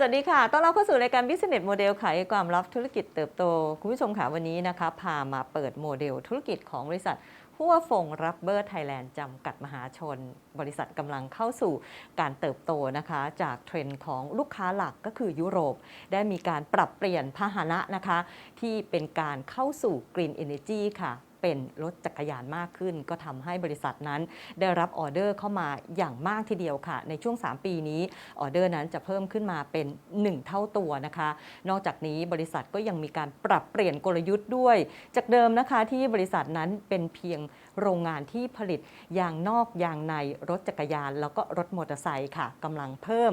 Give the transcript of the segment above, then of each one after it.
สวัสดีค่ะต้อนรับเข้าสู่รายการ Business Model ขายความลับธุรกิจเติบโต คุณผู้ชมค่ะวันนี้นะคะ พามาเปิดโมเดลธุรกิจของบริษัทหัวฟงรับเบอร์ไทยแลนด์จำกัดมหาชน บริษัทกำลังเข้าสู่การเติบโตนะคะ จากเทรนด์ของลูกค้าหลักก็คือยุโรป ได้มีการปรับเปลี่ยนพาหนะนะคะ ที่เป็นการเข้าสู่ Green Energy ค่ะ เป็นรถจักรยานมากขึ้น ก็ทำให้บริษัทนั้นได้รับออเดอร์เข้ามาอย่างมากทีเดียวค่ะ ในช่วง 3 ปีนี้ออเดอร์นั้นจะเพิ่มขึ้นมาเป็น 1 เท่าตัวนะคะ นอกจากนี้บริษัทก็ยังมีการปรับเปลี่ยนกลยุทธ์ด้วย จากเดิมนะคะที่บริษัทนั้นเป็นเพียง โรงงานที่ผลิตยางนอกยางในรถจักรยาน แล้วก็รถมอเตอร์ไซค์ค่ะกำลังเพิ่ม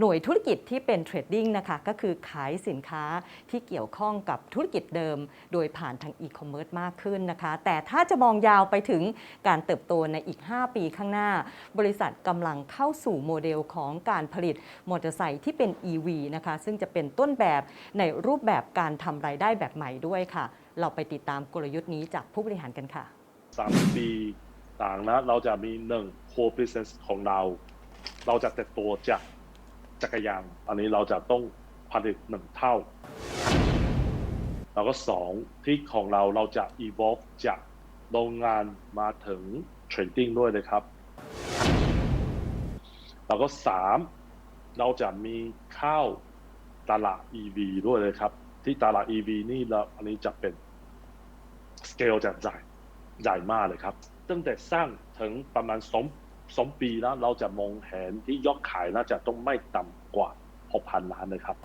หน่วยธุรกิจที่เป็นเทรดดิ้งนะคะก็คือขายสินค้าที่เกี่ยวข้องกับธุรกิจเดิม โดยผ่านทางอีคอมเมิร์ซมากขึ้นนะคะ แต่ถ้าจะมองยาวไปถึงการเติบโตในอีก 5 ปีข้างหน้า บริษัทกำลังเข้าสู่โมเดลของการผลิตมอเตอร์ไซค์ที่เป็น EV นะคะซึ่งจะเป็นต้นแบบในรูปแบบการทำรายได้แบบใหม่ด้วยค่ะ เราไปติดตามกลยุทธ์นี้จากผู้บริหารกันค่ะ สามปีต่างนะ เราจะมีหนึ่ง core business ของเรา เราจะเติบโตจากจักรยานอันนี้เราจะต้องผลิตหนึ่งเท่า แล้วก็สองที่ของเราเราจะ evolve จากโรงงานมาถึง trading ด้วยเลยครับ แล้วก็สามเราจะมีเข้าตลาด EV ด้วยเลยครับ ที่ตลาด EV นี่เราอันนี้จะเป็น scale จะใหญ่ ใหญ่มากเลยครับ ตั้งแต่สร้างถึงประมาณสองสองปีแล้วเราจะมองเห็นที่ยอดขายน่าจะต้องไม่ต่ำกว่า 6,000 ล้านเลยครับ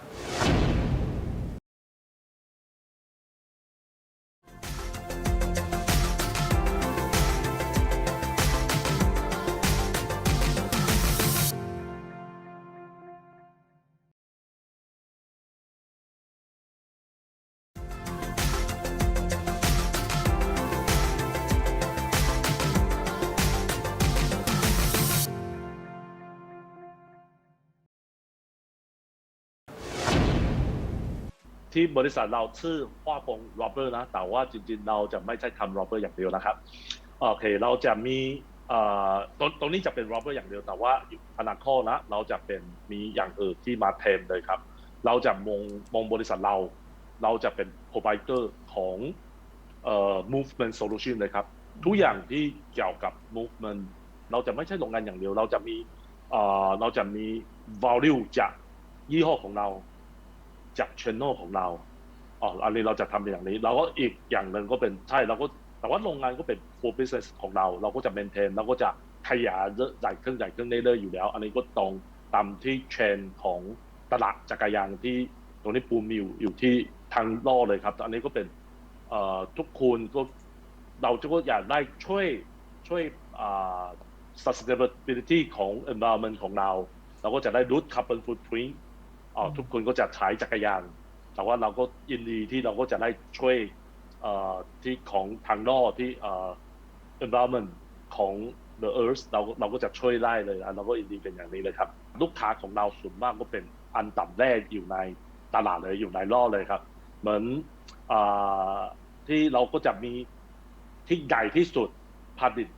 ที่บริษัทเราชื่อว่าปงโรเบอร์นะ แต่ว่าจริงๆ เราจะไม่ใช่ทำโรเบอร์อย่างเดียวนะครับ โอเค เราจะมีตรงตรงนี้จะเป็นโรเบอร์อย่างเดียว แต่ว่าอนาคตนะ เราจะเป็นมีอย่างอื่นที่มาแทนเลยครับ เราจะมองมองบริษัทเรา เราจะเป็น provider ของเอ่อ movement solution เลยครับ ทุกอย่างที่เกี่ยวกับ movement เราจะไม่ใช่โรงงานอย่างเดียว เราจะมีเอ่อเราจะมี value จากยี่ห้อของเรา จากช anel ของเราอ๋ออันนี้เราจะทำอย่างนี้แล้วก็อีกอย่างหนึ่งก็เป็นใช่เราก็แต่ว่าโรงงานก็เป็น full business ของเรา เราก็จะ maintain เราก็จะขยายใหญ่ขึ้นใหญ่ขึ้นเรื่อยๆอยู่แล้ว อันนี้ก็ตรงตามที่เทรนของตลาดจักรยานที่ตรงนี้ปูมิวอยู่ที่ทางล่อเลยครับ อันนี้ก็เป็นทุกคนก็เราจะก็อยากได้ช่วยช่วย sustainability ของ environment ของเรา เราก็จะได้ลด carbon footprint อ๋อทุกคนก็จะใช้จักรยาน แต่ว่าเราก็ยินดีที่เราก็จะได้ช่วยเอ่อที่ของทางนอกที่เอ่อ environment ของ the earth เราเราก็จะช่วยได้เลยนะเราก็ยินดีเป็นอย่างนี้เลยครับ ลูกค้าของเราส่วนมากก็เป็นอันดับแรกอยู่ในตลาดเลยอยู่ในล่อเลยครับ เหมือนอาที่เราก็จะมีที่ใหญ่ที่สุดผลิต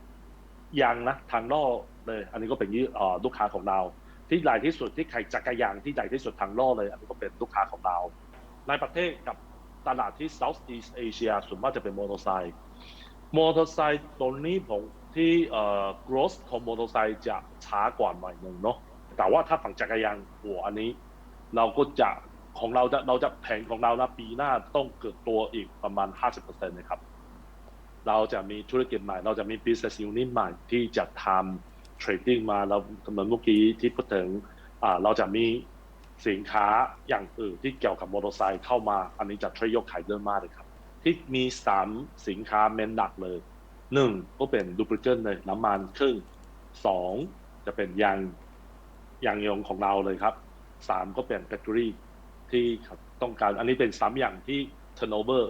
ยางนะทางนอกเลย อันนี้ก็เป็นยี่เอ่อลูกค้าของเรา ที่ใหญ่ที่สุดที่ขายจักรยานที่ใหญ่ที่สุดทางโลกเลยอันนี้ก็เป็นลูกค้าของเรา ในประเทศกับตลาดที่ Southeast Asia ส่วนมากจะเป็นมอเตอร์ไซค์มอเตอร์ไซค์ตรงนี้ผมที่เอ่อ growth ของมอเตอร์ไซค์จะช้ากว่าหน่อยหนึ่งเนาะแต่ว่าถ้าฝั่งจักรยานหัวอันนี้ เราก็จะของเราจะเราจะแผนของเรานะปีหน้าต้องเกิดตัวอีกประมาณ 50%นะครับ เราจะมีธุรกิจใหม่ เราจะมี business unit ใหม่ที่จะทำ trading มาเราเหมือนเมื่อกี้ที่พูดถึงอ่าเราจะมีสินค้าอย่างอื่นที่เกี่ยวกับมอเตอร์ไซค์เข้ามา อันนี้จะช่วยยกขายเรื่องมากเลยครับ ที่มีสามสินค้าเมนหลักเลยหนึ่งก็เป็นดูปริเกนเลยน้ำมันครึ่งสองจะเป็นยางยางยงของเราเลยครับสามก็เป็นแบตเตอรี่ที่ต้องการอันนี้เป็นสามอย่างที่ turnover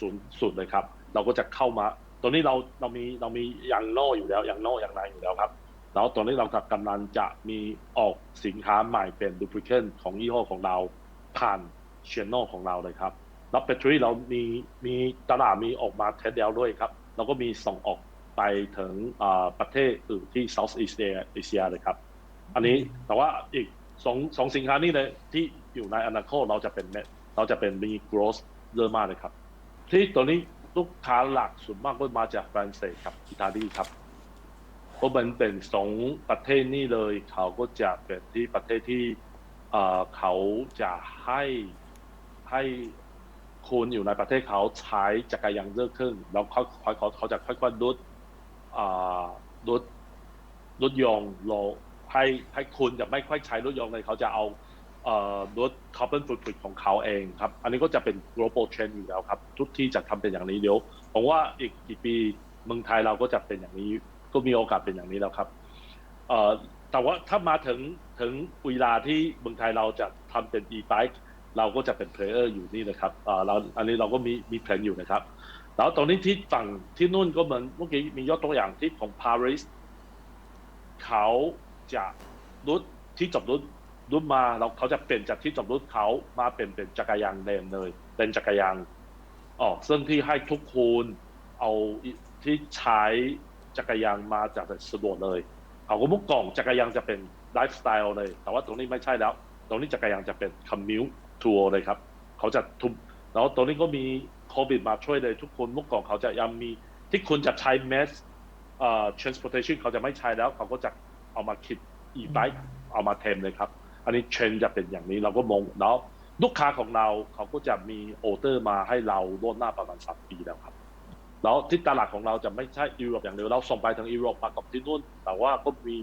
สูงสุดเลยครับ เราก็จะเข้ามา ตอนนี้เราเรามีเรามียางนออยู่แล้วยางนอยางในอยู่แล้วครับ แล้วตอนนี้เรากำลังจะมีออกสินค้าใหม่เป็นดู p ริเค e ของยี่ห้อของเราผ่านช n น e l ของเราเลยครับแล้วแบตเตอรี่เรามีมีตลาดมีออกมาเทสเดียวด้วยครับเราก็มีส่งออกไปถึงประเทศอื่นที่ South East Asia เลยครับ อันนี้แต่ว่าอีกสองสองสินค้านี้เลยที่อยู่ในอนาคตเราจะเป็นเราจะเป็นมี growth เยอะมากเลยครับ ที่ตัวนี้ลูกค้าหลักส่วนมากก็มาจากฝรั่งเศสครับอิตาลีครับ เพราะมันเป็นสองประเทศนี้เลย เขาก็จะเป็นที่ประเทศที่เอ่อเขาจะให้ให้คนอยู่ในประเทศเขาใช้จักรยานเยอะขึ้นแล้วเขาเขาเขาจะค่อยๆลดอ่าลดลดยองโลให้ให้คุณจะไม่ค่อยใช้รถยนต์เลยเขาจะเอาเอ่อลด carbon footprint ของเขาเองครับ อันนี้ก็จะเป็น global trend อยู่แล้วครับ ทุกที่จะทำเป็นอย่างนี้เดี๋ยวผมว่าอีกกี่ปีเมืองไทยเราก็จะเป็นอย่างนี้ ก็มีโอกาสเป็นอย่างนี้แล้วครับเอ่อแต่ว่าถ้ามาถึงถึงเวลาที่เมืองไทยเราจะทำเป็น e-bike เราก็จะเป็น player อยู่นี่นะครับเอ่อเราอันนี้เราก็มีมีแผนอยู่นะครับ แล้วตอนนี้ที่ฝั่งที่นู่นก็เหมือนเมื่อกี้มียกตัวอย่างที่ของปารีสเขาจะรถที่จอดรถรถมาแล้วเขาจะเปลี่ยนจากที่จอดรถเขามาเป็นเป็นจักรยานเลนเลยเป็นจักรยานออกซึ่งที่ให้ทุกคนเอาที่ใช้ จักรยานมาจากสะดวกเลยเขาก็มุกกล่องจักรยานจะเป็นไลฟ์สไตล์เลย แต่ว่าตรงนี้ไม่ใช่แล้ว ตรงนี้จักรยานจะเป็นคอมมิวทัวร์เลยครับ เขาจะทุบแล้วตรงนี้ก็มีโควิดมาช่วยเลยทุกคนมื่อก่อนเขาจะยังมีที่คุณจะใช้ mass เอ่อ transportation เขาจะไม่ใช้แล้ว เขาก็จะเอามาคิด e-bike เอามาเทมเลยครับ อันนี้เทรนด์จะเป็นอย่างนี้เราก็มองแล้วลูกค้าของเราเขาก็จะมีออเดอร์มาให้เราล่วงหน้าประมาณสามปีแล้วครับ แล้วที่ตลาดของเราจะไม่ใช่ยุโรปอย่างเดียวเราส่งไปทางยุโรปมากับที่นู่น แต่ว่าก็มี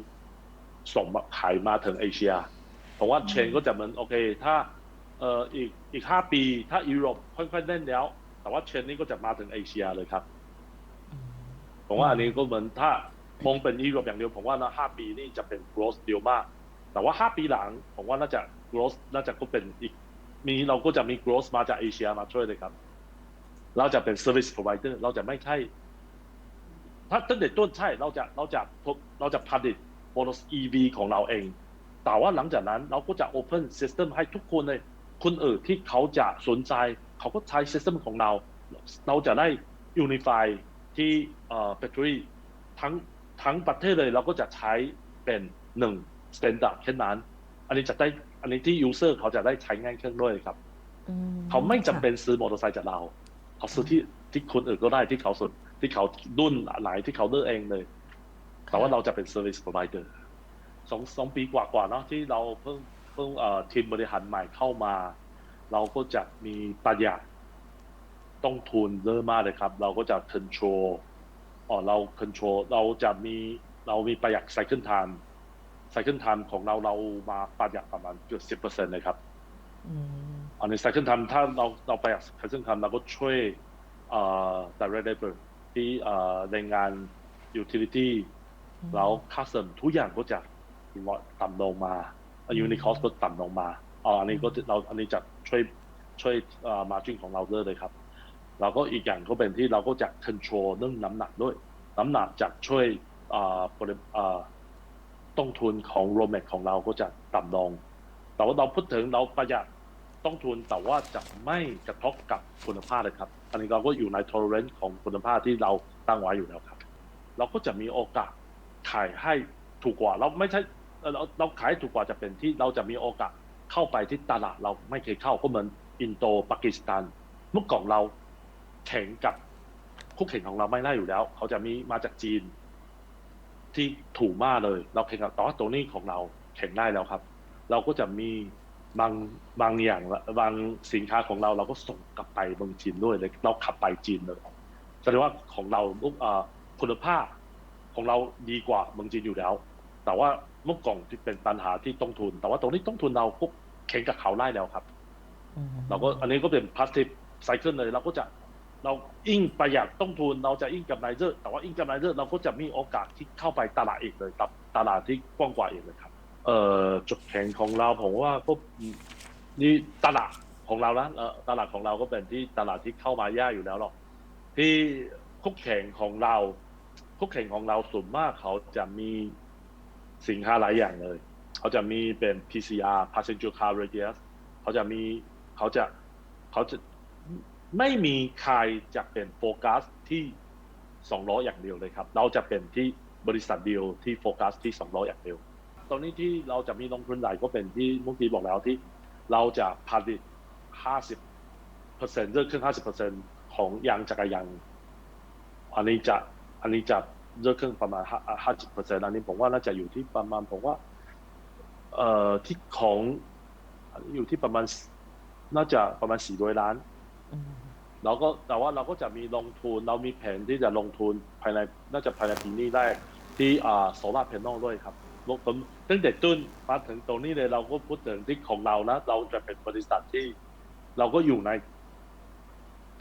ส่งมาขายมาถึงเอเชียผมว่าเทรนด์ก็จะเหมือนโอเค ถ้าเอ่ออีกอีกห้าปีถ้ายุโรปค่อยๆเล่นแล้ว แต่ว่าเทรนด์นี้ก็จะมาถึงเอเชียเลยครับผมว่าอันนี้ก็เหมือนถ้ามองเป็นยุโรปอย่างเดียวผมว่านะห้าปีนี่จะเป็น growth เดียวมาก แต่ว่าห้าปีหลังผมว่าน่าจะ growth น่าจะก็เป็นอีกมีเราก็จะมี growth มาจากเอเชียมาช่วยเลยครับ เราจะเป็น service provider เราจะไม่ใช่ ถ้าตั้งแต่ต้นใช่เราจะเราจะเราจะผลิต bonus EV ของเราเอง แต่ว่าหลังจากนั้นเราก็จะ open system ให้ทุกคนเลยคนอื่นที่เขาจะสนใจเขาก็ใช้ system ของเรา เราจะได้ unify ที่เอ่อแบตเตอรี่ทั้งทั้งประเทศเลยเราก็จะใช้เป็นหนึ่ง standard แค่นั้น อันนี้จะได้อันนี้ที่ user เขาจะได้ใช้ง่ายขึ้นด้วยครับอืมเขาไม่จำค่ะเป็นซื้อมอเตอร์ไซค์จากเรา เขาซื้อที่ที่คนอื่นก็ได้ที่เขาสนที่เขารุ่นไหนที่เขาเลือกเองเลย แต่ว่าเราจะเป็น service provider สองสองปีกว่าๆเนาะที่เราเพิ่งเพิ่งเอ่อทีมบริหารใหม่เข้ามา เราก็จะมีประหยัดต้องทุนเยอะมากเลยครับ เราก็จะ control อ๋อเรา control เราจะมีเรามีประหยัด cycle time cycle time ของเราเรามาประหยัดประมาณเกือบสิบเปอร์เซ็นต์เลยครับ อืม อันนี้ cycle time ถ้าเราเราประหยัด cycle time เราก็ช่วยเอ่อ direct labor ที่เอ่อแรงงาน utility แล้วค่าเสริมทุกอย่างก็จะลดต่ำลงมายูนิคอสก็ต่ำลงมาอ๋ออันนี้ก็จะเราอันนี้จะช่วยช่วยเอ่อ margin ของเราเยอะเลยครับเราก็อีกอย่างก็เป็นที่เราก็จะ control เรื่องน้ำหนักด้วย น้ำหนักจะช่วยเอ่อปริเอ่อต้นทุนของโรเมกของเราก็จะต่ำลง แต่ว่าเราพูดถึงเราประหยัด ต้นทุนแต่ว่าจะไม่กระทบกับคุณภาพเลยครับ อันนี้เราก็อยู่ใน tolerance ของคุณภาพที่เราตั้งไว้อยู่แล้วครับ เราก็จะมีโอกาสขายให้ถูกกว่าเราไม่ใช่เราเราขายถูกกว่าจะเป็นที่เราจะมีโอกาสเข้าไปที่ตลาดเราไม่เคยเข้าก็เหมือนอินโดปากีสถานเมื่อก่อนเราแข่งกับคู่แข่งของเราไม่ได้อยู่แล้ว เขาจะมีมาจากจีน ที่ถูกมากเลย เราแข่งกับต่ว่าตัวนี้ของเราแข่งได้แล้วครับ เราก็จะมี บางบางอย่างละบางสินค้าของเราเราก็ส่งกลับไปเมืองจีนด้วยเลยเราขับไปจีนเลยแสดงว่าของเราเอ่อคุณภาพของเราดีกว่าเมืองจีนอยู่แล้ว แต่ว่าเมื่อก่อนที่เป็นปัญหาที่ต้นทุน แต่ว่าตรงนี้ต้นทุนเราก็แข่งกับเขาได้แล้วครับอืมเราก็อันนี้ก็เป็นพาสติฟไซเคิลเลยเราก็จะเราอิงประหยัดต้นทุนเราจะอิงกำไรเยอะแต่ว่าอิงกำไรเยอะเราก็จะมีโอกาสที่เข้าไปตลาดอีกเลยกับตลาดที่กว้างกว่าอีกเลยครับ เอ่อจุดแข็งของเราผมว่าก็นี่ตลาดของเรานะเอ่อตลาดของเราก็เป็นที่ตลาดที่เข้ามายากอยู่แล้วหรอกที่คุกแข่งของเราคุกแข่งของเราส่วนมากเขาจะมีสินค้าหลายอย่างเลย เขาจะมีเป็น PCR passenger car radius เขาจะมีเขาจะเขาจะไม่มีใครจะเป็นโฟกัสที่สองล้ออย่างเดียวเลยครับ เราจะเป็นที่บริษัทเดียวที่โฟกัสที่สองล้ออย่างเดียว ตอนนี้ที่เราจะมีลงทุนใหญ่ก็เป็นที่เมื่อกี้บอกแล้วที่ เราจะผลิต 50เปอร์เซ็นต์เรื่องขึ้น 50เปอร์เซ็นต์ของยางจักรยานอันนี้จะอันนี้จะเรื่องขึ้นประมาณ 50เปอร์เซ็นต์อันนี้ผมว่าน่าจะอยู่ที่ประมาณผมว่า เอ่อที่ของอยู่ที่ประมาณน่าจะประมาณ400ล้านเราก็แต่ว่าเราก็จะมีลงทุนเรามีแผนที่จะลงทุนภายในน่าจะภายในปีนี้ได้ที่อ่าโซลาร์แผงด้วยครับ ลงตั้งแต่ต้นมาถึงตรงนี้เลยเราก็พูดถึงที่ของเรานะเราจะเป็นบริษัทที่เราก็อยู่ใน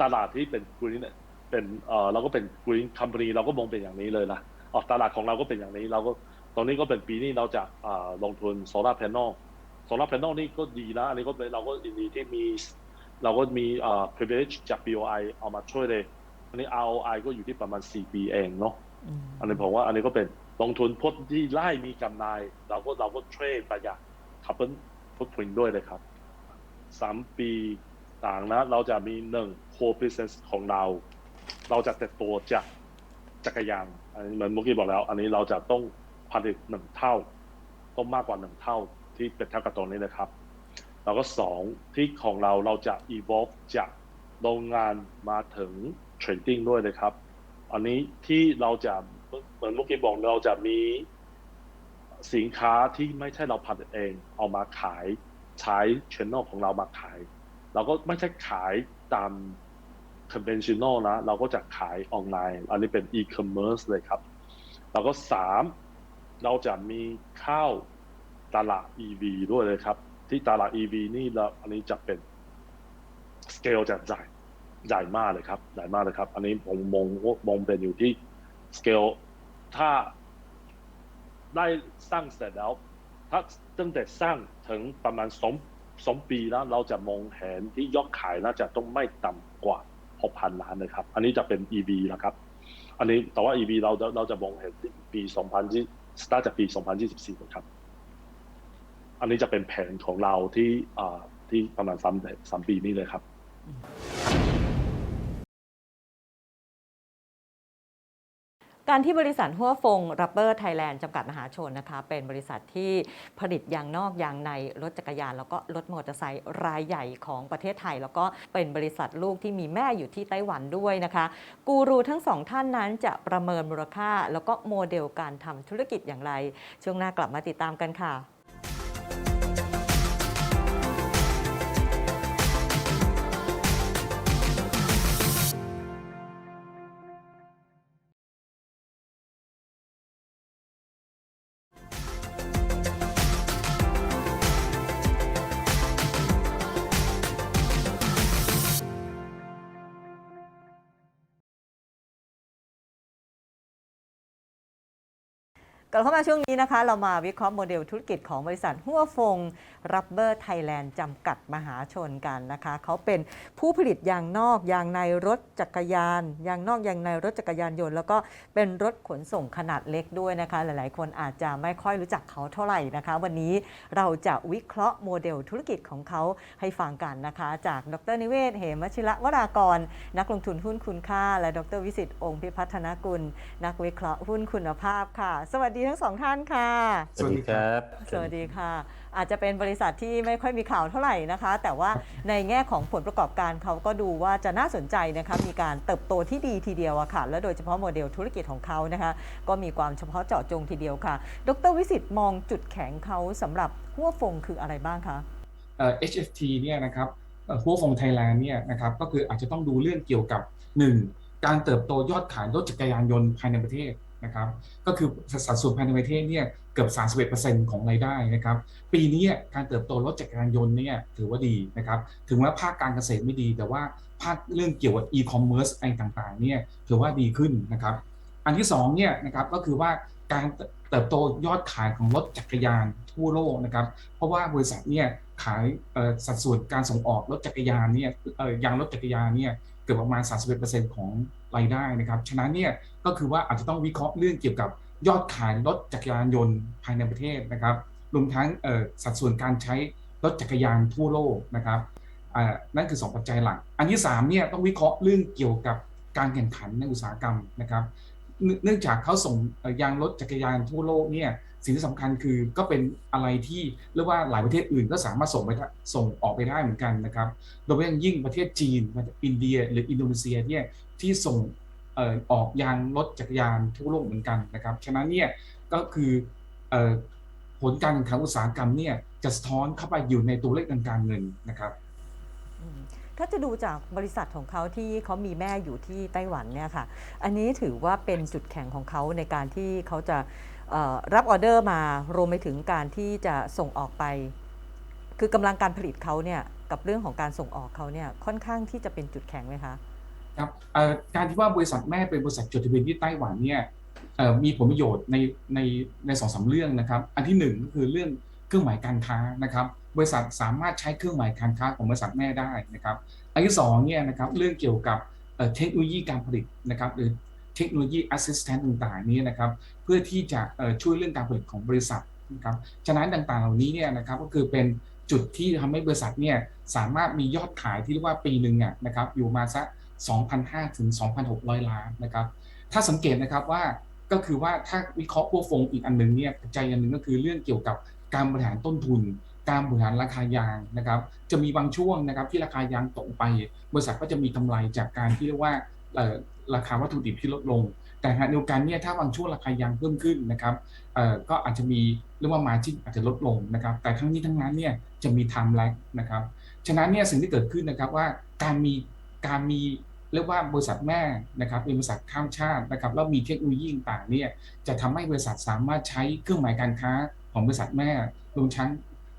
ตลาดที่เป็นกรีนเป็นเออเราก็เป็นกรีนคัมพานีเราก็มองเป็นอย่างนี้เลยนะออกตลาดของเราก็เป็นอย่างนี้ เราก็ตรงนี้ก็เป็นปีนี้เราจะอ่าลงทุนโซลาร์แผงโซลาร์แผงนี่ก็ดีนะอันนี้ก็เป็นเราก็ดีที่มี เราก็มีเอ่อ privilege จาก BOI เอามาช่วยเลยอันนี้ ROI ก็อยู่ที่ประมาณ4ปีเองเนาะอันนี้ผมว่าอันนี้ก็เป็น ลงทุนพดที่ไล่มีกำไรเราก็เราก็เทรดประหยัดขับเป็นพุทพินด้วยเลยครับสามปีต่างนะ เราจะมีหนึ่ง core business ของเรา เราจะเติบโตจากจักรยานอันนี้เหมือนเมื่อกี้บอกแล้ว อันนี้เราจะต้องผลิตหนึ่งเท่า ต้องมากกว่าหนึ่งเท่าที่เป็นเท่ากับตัวนี้นะครับ แล้วก็สองที่ของเราเราจะ evolve จากโรงงานมาถึง trading ด้วยเลยครับ อันนี้ที่เราจะ เหมือนเมื่อกี้บอกเราจะมีสินค้าที่ไม่ใช่เราผลิตเอง เอามาขายใช้ channel ของเรามาขาย เราก็ไม่ใช่ขายตาม conventional นะ เราก็จะขายออนไลน์ อันนี้เป็น e-commerce เลยครับ แล้วก็สามเราจะมีเข้าตลาด EV ด้วยเลยครับ ที่ตลาด EV นี่เราอันนี้จะเป็น scale จะใหญ่ใหญ่มากเลยครับใหญ่มากเลยครับ อันนี้ผมมองมองเป็นอยู่ที่ scale ถ้าได้สร้างเสร็จแล้ว ถ้าตั้งแต่สร้างถึงประมาณสองสองปีแล้ว เราจะมองเห็นที่ยอดขายน่าจะต้องไม่ต่ำกว่า6,000ล้านนะครับ อันนี้จะเป็น EV นะครับ อันนี้แต่ว่า EV เราเราจะมองเห็นที่ปี2020 start จากปี2024นะครับ อันนี้จะเป็นแผนของเราที่อ่าที่ประมาณสามสามปีนี้เลยครับ การที่บริษัทหัวฟงรับเบอร์ไทยแลนด์จำกัดมหาชนนะคะเป็นบริษัทที่ผลิตยางนอกยางในรถจักรยาน แล้วก็รถมอเตอร์ไซค์รายใหญ่ของประเทศไทย แล้วก็เป็นบริษัทลูกที่มีแม่อยู่ที่ไต้หวันด้วยนะคะกูรูทั้งสองท่านนั้นจะประเมินมูลค่า แล้วก็โมเดลการทำธุรกิจอย่างไร ช่วงหน้ากลับมาติดตามกันค่ะ กลับเข้ามาช่วงนี้นะคะ เรามาวิเคราะห์โมเดลธุรกิจของบริษัทหัวฟงรับเบอร์ไทยแลนด์จำกัดมหาชนกันนะคะ เขาเป็นผู้ผลิตยางนอกยางในรถจักรยานยางนอกยางในรถจักรยานยนต์ แล้วก็เป็นรถขนส่งขนาดเล็กด้วยนะคะ หลายๆ คนอาจจะไม่ค่อยรู้จักเขาเท่าไหร่นะคะ วันนี้เราจะวิเคราะห์โมเดลธุรกิจของเขาให้ฟังกันนะคะ จากดรนิเวศเหมชิระวรากร นักลงทุนหุ้นคุณค่า และดรวิสิตองค์พิพัฒนกุล นักวิเคราะห์หุ้นคุณภาพค่ะ สวัสดีทั้งสองท่านค่ะ สวัสดีครับ สวัสดีค่ะ อาจจะเป็นบริษัทที่ไม่ค่อยมีข่าวเท่าไหร่นะคะ แต่ว่าในแง่ของผลประกอบการเขาก็ดูว่าจะน่าสนใจนะคะมีการเติบโตที่ดีทีเดียวอะค่ะ และโดยเฉพาะโมเดลธุรกิจของเขานะคะ ก็มีความเฉพาะเจาะจงทีเดียวค่ะ ดรวิสิตมองจุดแข็งเขาสำหรับหัวฟงคืออะไรบ้างคะเอ่อ HFT เนี่ยนะครับเอ่อหัวฟงไทยแลนด์เนี่ยนะครับก็คืออาจจะต้องดูเรื่องเกี่ยวกับ 1. การเติบโตยอดขายรถจักรยานยนต์ภายในประเทศ นะครับก็คือสัดส่วนภายในประเทศเนี่ยเกือบ 31%ของรายได้นะครับปีนี้การเติบโตรถจักรยานยนต์เนี่ยถือว่าดีนะครับถึงแม้ภาคการเกษตรไม่ดี แต่ว่าภาคเรื่องเกี่ยวกับ e-commerce อะไรต่างๆเนี่ยถือว่าดีขึ้นนะครับอันที่สองเนี่ยนะครับก็คือว่าการเติบโตยอดขายของรถจักรยานทั่วโลกนะครับเพราะว่าบริษัทเนี่ยขายสัดส่วนการส่งออกรถจักรยานเนี่ยเอ่อยางรถจักรยานเนี่ยเกือบประมาณ 31%ของ รายได้นะครับ ฉะนั้นเนี่ยก็คือว่าอาจจะต้องวิเคราะห์เรื่องเกี่ยวกับยอดขายรถจักรยานยนต์ภายในประเทศนะครับ รวมทั้งสัดส่วนการใช้รถจักรยานทั่วโลกนะครับนั่นคือ 2 ปัจจัยหลัก อันที่3เนี่ยต้องวิเคราะห์เรื่องเกี่ยวกับการแข่งขันในอุตสาหกรรมนะครับ เนื่องจากเขาส่งยางรถจักรยานทั่วโลกเนี่ยสิ่งที่สำคัญคือก็เป็นอะไรที่เรียกว่าหลายประเทศอื่นก็สามารถส่งไปส่งออกไปได้เหมือนกันนะครับ โดยเฉพาะยิ่งประเทศจีน อินเดีย หรืออินโดนีเซียเนี่ย ที่ส่งอออกยางรถจักรยานทั่วโลกเหมือนกันนะครับ ฉะนั้นเนี่ยก็คืออผลการแข่งขันอุตสาหกรรมเนี่ยจะสะท้อนเข้าไปอยู่ในตัวเลขทางการเงินนะครับถ้าจะดูจากบริษัทของเขาที่เขามีแม่อยู่ที่ไต้หวันเนี่ยค่ะ อันนี้ถือว่าเป็นจุดแข็งของเขาในการที่เขาจะรับออเดอร์มารวมไปถึงการที่จะส่งออกไป คือกำลังการผลิตเขาเนี่ยกับเรื่องของการส่งออกเขาเนี่ยค่อนข้างที่จะเป็นจุดแข็งไหมคะ ครับการที่ว่าบริษัทแม่เป็นบริษัทจดทะเบียนที่ไต้หวันเนี่ยมีผลประโยชน์ในในในสองสามเรื่องนะครับ อันที่หนึ่งก็คือเรื่องเครื่องหมายการค้านะครับ บริษัทสามารถใช้เครื่องหมายการค้าของบริษัทแม่ได้นะครับ อันที่สองเนี่ยนะครับเรื่องเกี่ยวกับเทคโนโลยีการผลิตนะครับ หรือเทคโนโลยี assistant ต่างๆนี้นะครับ เพื่อที่จะช่วยเรื่องการผลิตของบริษัทนะครับฉะนั้นต่างๆเหล่านี้เนี่ยนะครับก็คือเป็นจุดที่ทำให้บริษัทเนี่ยสามารถมียอดขายที่เรียกว่าปีหนึ่งอะนะครับอยู่มาสัก 2,500ถึง2,600 ล้านนะครับ ถ้าสังเกตนะครับว่าก็คือว่าถ้าวิเคราะห์พวกฟงอีกอันหนึ่งเนี่ยปัจจัยอันหนึ่งก็คือเรื่องเกี่ยวกับการบริหารต้นทุน การบริหารราคายางนะครับ จะมีบางช่วงนะครับที่ราคายางตกไป บริษัทก็จะมีกำไรจากการที่เรียกว่าราคาวัตถุดิบที่ลดลง แต่ขณะเดียวกันเนี่ยถ้าบางช่วงราคายางเพิ่มขึ้นนะครับก็อาจจะมีเรียกว่ามาจิ้นอาจจะลดลงนะครับ แต่ทั้งนี้ทั้งนั้นเนี่ยจะมี time lag นะครับ ฉะนั้นเนี่ยสิ่งที่เกิดขึ้นนะครับว่าการมีการมี เรียกว่าบริษัทแม่นะครับเป็นบริษัทข้ามชาตินะครับแล้วมีเทคโนโลยีต่างๆเนี่ยจะทำให้บริษัทสามารถใช้เครื่องหมายการค้าของบริษัทแม่รวมทั้ง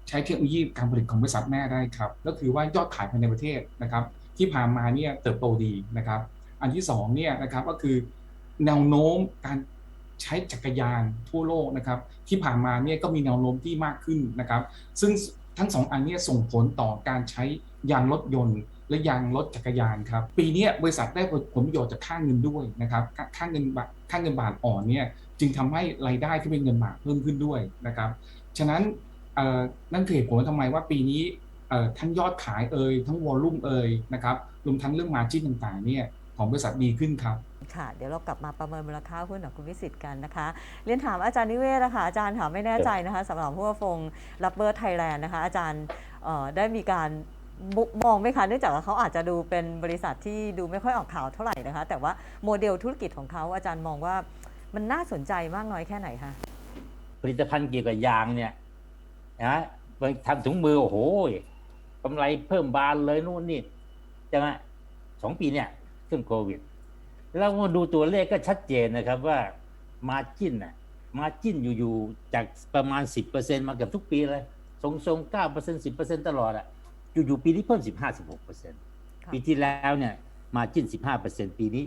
ใช้เทคโนโลยีการผลิตของบริษัทแม่ได้ครับก็คือว่ายอดขายภายในประเทศนะครับที่ผ่านมาเนี่ยเติบโตดีนะครับ อันที่สองเนี่ยนะครับก็คือแนวโน้มการใช้จักรยานทั่วโลกนะครับ ที่ผ่านมาเนี่ยก็มีแนวโน้มที่มากขึ้นนะครับ ซึ่งทั้งสองอันนี้ส่งผลต่อการใช้ยางรถยนต์ และยางรถจักรยานครับ ปีนี้บริษัทได้ผลประโยชน์จากค่าเงินด้วยนะครับค่าเงินบาทค่าเงินบาทอ่อนเนี่ยจึงทำให้รายได้ที่เป็นเงินบาทเพิ่มขึ้นด้วยนะครับ ฉะนั้นนั่นคือเหตุผลว่าทำไมว่าปีนี้เอ่อทั้งยอดขายเอ่ยทั้งวอลลุ่มเอ่ยนะครับรวมทั้งเรื่องมาจิ้นต่างๆเนี่ยของบริษัทดีขึ้นครับค่ะเดี๋ยวเรากลับมาประเมินมูลค่าหุ้นของคุณวิสิตกันนะคะ เรียนถามอาจารย์นิเวศนะคะอาจารย์ถามไม่แน่ใจนะคะสำหรับพวกฟงรับเบอร์ไทยแลนด์นะคะอาจารย์ได้มีการ มุมองไหมคะเนื่องจากว่าเขาอาจจะดูเป็นบริษัทที่ดูไม่ค่อยออกข่าวเท่าไหร่นะคะ แต่ว่าโมเดลธุรกิจของเขาอาจารย์มองว่ามันน่าสนใจมากน้อยแค่ไหนคะผลิตภัณฑ์เกี่ยวกับยางเนี่ยนะทำถุงมือโอ้โหกำไรเพิ่มบานเลยนู่นนี่ใช่ไหมสองปีเนี่ยขึ้นโควิด แล้วมาดูตัวเลขก็ชัดเจนนะครับว่ามาจิ้นนะมาจิ้นอยู่ๆจากประมาณ 10%มาเกือบทุกปีเลยทรงๆ9% 10%ตลอดอะ อยู่ๆปีนี้เพิ่ม 15-16%ปีที่แล้วเนี่ยมาจิ้น 15%ปีนี้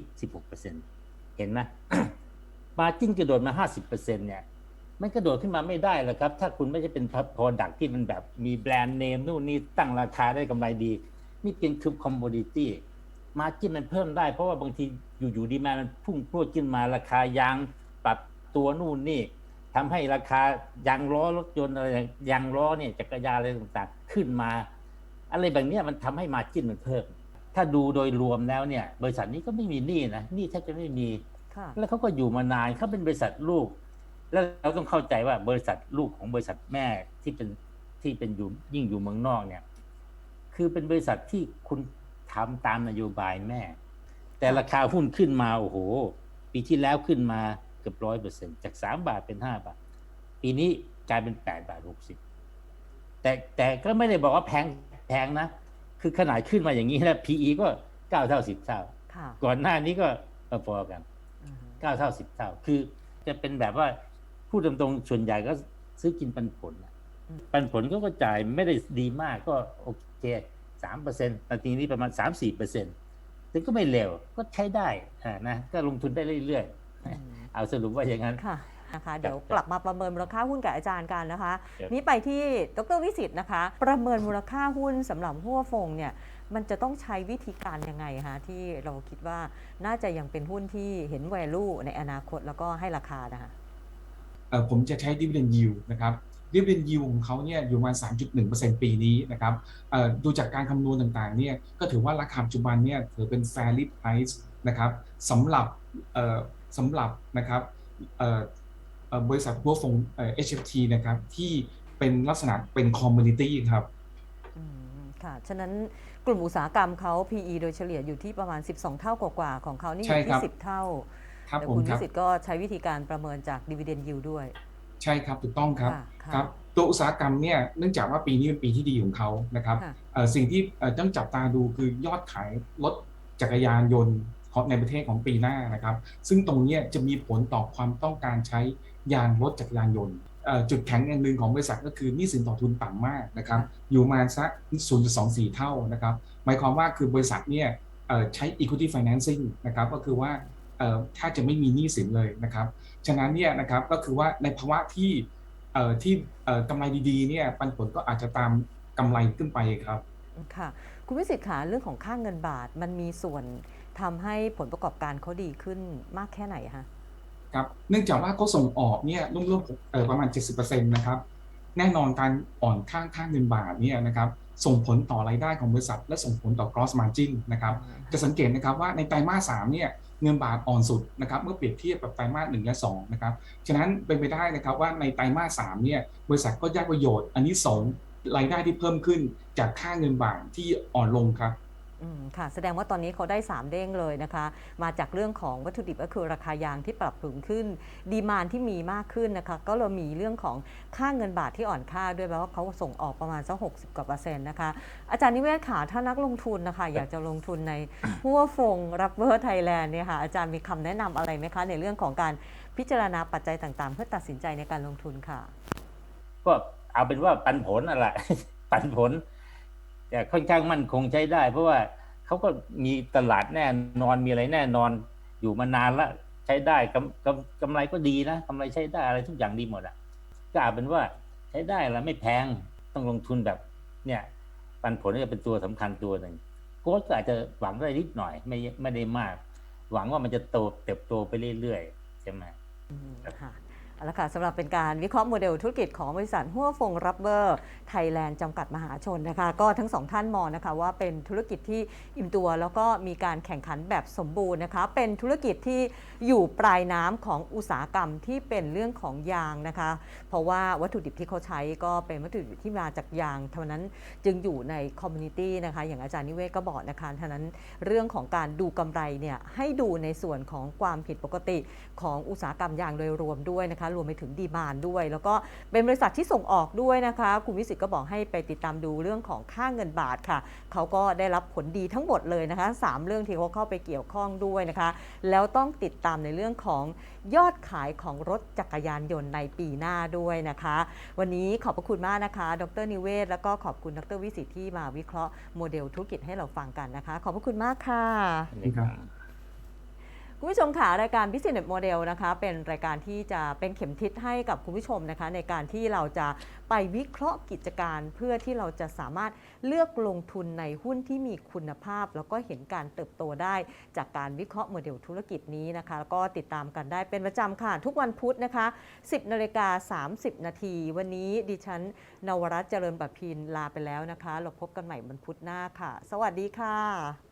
16%เห็นไหมมาจิ้นกระโดดมา 50%เนี่ยมันกระโดดขึ้นมาไม่ได้หรอกครับ ถ้าคุณไม่ใช่เป็น product ที่มันแบบมีแบรนด์เนมนู่นนี่ตั้งราคาได้กำไรดี นี่เป็นคือ commodity มาจิ้นมันเพิ่มได้ เพราะว่าบางทีอยู่ๆดีมามันพุ่งพรวดขึ้นมาราคายางปรับตัวนู่นนี่ทำให้ราคายางล้อรถยนต์อะไรยางล้อเนี่ยจักรยานอะไรต่างๆ ขึ้นมา อะไรแบบเนี้ยมันทำให้มาจิ้นมันเพิ่ม ถ้าดูโดยรวมแล้วเนี่ย บริษัทนี้ก็ไม่มีหนี้นะหนี้แทบจะไม่มีค่ะแล้วเขาก็อยู่มานานเขาเป็นบริษัทลูก แล้วเราต้องเข้าใจว่าบริษัทลูกของบริษัทแม่ที่เป็นที่เป็นอยู่ยิ่งอยู่เมืองนอกเนี่ย คือเป็นบริษัทที่คุณทำตามนโยบายแม่ แต่ราคาหุ้นขึ้นมาโอ้โห ปีที่แล้วขึ้นมาเกือบร้อยเปอร์เซ็นจากสามบาทเป็นห้าบาท ปีนี้กลายเป็นแปดบาทหกสิบแต่แต่ก็ไม่ได้บอกว่าแพง แพงนะ คือขนาดขึ้นมาอย่างนี้แล้ว PE ก็เก้าเท่าสิบเท่าค่ะก่อนหน้านี้ก็พอๆกันอือฮึเก้าเท่าสิบเท่า คือจะเป็นแบบว่าพูดตรงๆส่วนใหญ่ก็ซื้อกินปันผลน่ะปันผลก็ก็จ่ายไม่ได้ดีมากก็โอเคสามเปอร์เซ็นต์นาทีนี้ประมาณสามสี่เปอร์เซ็นต์แต่ก็ไม่เร็วก็ใช้ได้อ่านะก็ลงทุนได้เรื่อยอืมๆเอาสรุปว่าอย่างนั้นค่ะ นะคะ เดี๋ยวกลับมาประเมินมูลค่าหุ้นกับอาจารย์กันนะคะครับนี่ไปที่ดรวิสิตนะคะ ประเมินมูลค่าหุ้นสำหรับหัวฟงเนี่ยมันจะต้องใช้วิธีการยังไงคะที่เราคิดว่าน่าจะยังเป็นหุ้นที่เห็น value ในอนาคตแล้วก็ให้ราคานะคะเอ่อผมจะใช้ dividend yield นะครับ dividend yield ของเขาเนี่ยอยู่ประมาณ 3.1%ปีนี้นะครับเอ่อดูจากการคำนวณต่างๆเนี่ยก็ถือว่าราคาปัจจุบันเนี่ยถือเป็น fairly price นะครับสำหรับเอ่อสำหรับนะครับเอ่อเอ่อ บริษัทหัวฟงเอ่อ HFT นะครับที่เป็นลักษณะเป็นคอมมูนิตี้ครับอืมค่ะ ฉะนั้นกลุ่มอุตสาหกรรมเขา PE โดยเฉลี่ยอยู่ที่ประมาณ 12 เท่ากว่าๆของเขานี่อใช่ยู่ครัที่บ10 เท่าครับแต่ผมคุณควิรับสิตก็ใช้วิธีการประเมินจาก dividend yield ด้วย ใช่ครับถูกต้องครับค่ะค่ะครับตัวอุตสาหกรรมเนี่ยเนื่องจากว่าปีนี้เป็นปีที่ดีของเขานะครับค่ะเอ่อสิ่งที่เอ่อต้องจับตาดูคือยอดขายรถจักรยานยนต์ของในประเทศของปีหน้านะครับ ซึ่งตรงเนี้ยจะมีผลต่อความต้องการใช้ ยางรถจักรยานยนต์จุดแข็งอย่างหนึ่งของบริษัทก็คือหนี้สินต่อทุนต่ำมากนะครับอยู่มาสัก 0.24 เท่านะครับหมายความว่าคือบริษัทเนี่ยใช้ equity financing นะครับก็คือว่าถ้าจะไม่มีหนี้สินเลยนะครับฉะนั้นเนี่ยนะครับก็คือว่าในภาวะที่ที่กำไรดีๆเนี่ยปันผลก็อาจจะตามกำไรขึ้นไปครับค่ะคุณวิสิตขาเรื่องของค่างเงินบาทมันมีส่วนทำให้ผลประกอบการเขาดีขึ้นมากแค่ไหนคะ ครับเนื่องจากว่าเขาส่งออกเนี่ยร่วมๆเอ่อประมาณ 70%นะครับแน่นอนการอ่อนค่างค่างเงินบาทเนี่ยนะครับส่งผลต่อรายได้ของบริษัท และส่งผลต่อ gross margin นะครับจะสังเกตนะครับว่าในไตรมาส3เนี่ยเงินบาทอ่อนสุดนะครับเมื่อเปรียบเทียบกับไตรมาส1และ2นะครับฉะนั้นเป็นไปได้นะครับว่าในไตรมาส3เนี่ยบริษัทก็ได้ประโยชน์อันนี้สงส์รายได้ที่เพิ่มขึ้นจากค่าเงินบาทที่อ่อนลงครับ อืมค่ะแสดงว่าตอนนี้เขาได้ 3 เด้งเลยนะคะ มาจากเรื่องของวัตถุดิบก็คือราคายางที่ปรับสูงขึ้น ดีมานที่มีมากขึ้นนะคะ ก็เรามีเรื่องของค่าเงินบาทที่อ่อนค่าด้วยแปลว่าเขาส่งออกประมาณสักหกสิบกว่าเปอร์เซ็นต์นะคะ อาจารย์นิเวศขาถ้านักลงทุนนะคะ อยากจะลงทุนในหัวฟงรับเบอร์ไทยแลนด์เนี่ยค่ะอาจารย์มีคำแนะนำอะไรไหมคะ ในเรื่องของการพิจารณาปัจจัยต่างๆ เพื่อตัดสินใจในการลงทุนค่ะ ก็เอาเป็นว่าปันผลนั่นแหละปันผล แต่ค่อนข้างมั่นคงใช้ได้ เพราะว่าเขาก็มีตลาดแน่นอนมีอะไรแน่นอนอยู่มานานแล้วใช้ได้กำกำกำไรก็ดีนะกำไรใช้ได้อะไรทุกอย่างดีหมดอะก็อาจเป็นว่าใช้ได้แล้วไม่แพงต้องลงทุนแบบเนี่ยปันผลจะเป็นตัวสำคัญตัวหนึ่งโค้ชก็อาจจะหวังได้นิดหน่อย ไม่ไม่ได้มาก หวังว่ามันจะโตเติบโตไปเรื่อยๆใช่ไหมอืมค่ะ เอาละค่ะสำหรับเป็นการวิเคราะห์โมเดลธุรกิจของบริษัทหัวฟงรับเบอร์ไทยแลนด์จำกัดมหาชนนะคะ ก็ทั้งสองท่านมองนะคะว่าเป็นธุรกิจที่อิ่มตัว แล้วก็มีการแข่งขันแบบสมบูรณ์นะคะ เป็นธุรกิจที่อยู่ปลายน้ำของอุตสาหกรรมที่เป็นเรื่องของยางนะคะ เพราะว่าวัตถุดิบที่เขาใช้ก็เป็นวัตถุดิบที่มาจากยางเท่านั้นจึงอยู่ในคอมมูนิตี้นะคะอย่างอาจารย์นิเวศก็บอกนะคะฉะนั้นเรื่องของการดูกำไรเนี่ยให้ดูในส่วนของความผิดปกติของอุตสาหกรรมยางโดยรวมด้วยนะคะรวมไปถึงดีมานด้วย แล้วก็เป็นบริษัทที่ส่งออกด้วยนะคะ คุณวิสิตก็บอกให้ไปติดตามดูเรื่องของค่าเงินบาทค่ะ เขาก็ได้รับผลดีทั้งหมดเลยนะคะสามเรื่องที่เขาเข้าไปเกี่ยวข้องด้วยนะคะ แล้วต้องติดตามในเรื่องของยอดขายของรถจักรยานยนต์ในปีหน้าด้วยนะคะ วันนี้ขอบพระคุณมากนะคะ ดรนิเวศ แล้วก็ขอบคุณดรวิสิตที่มาวิเคราะห์โมเดลธุรกิจให้เราฟังกันนะคะ ขอบพระคุณมากค่ะครับ คุณผู้ชมค่ะรายการ Business Model นะคะเป็นรายการที่จะเป็นเข็มทิศให้กับคุณผู้ชมนะคะในการที่เราจะไปวิเคราะห์กิจการ เพื่อที่เราจะสามารถเลือกลงทุนในหุ้นที่มีคุณภาพ แล้วก็เห็นการเติบโตได้ จากการวิเคราะห์โมเดลธุรกิจนี้นะคะแล้วก็ติดตามกันได้เป็นประจำค่ะ ทุกวันพุธนะคะ 10นาฬิกา30 นาที วันนี้ดิฉันนวรัตน์เจริญประพินลาไปแล้วนะคะ เราพบกันใหม่วันพุธหน้าค่ะ สวัสดีค่ะ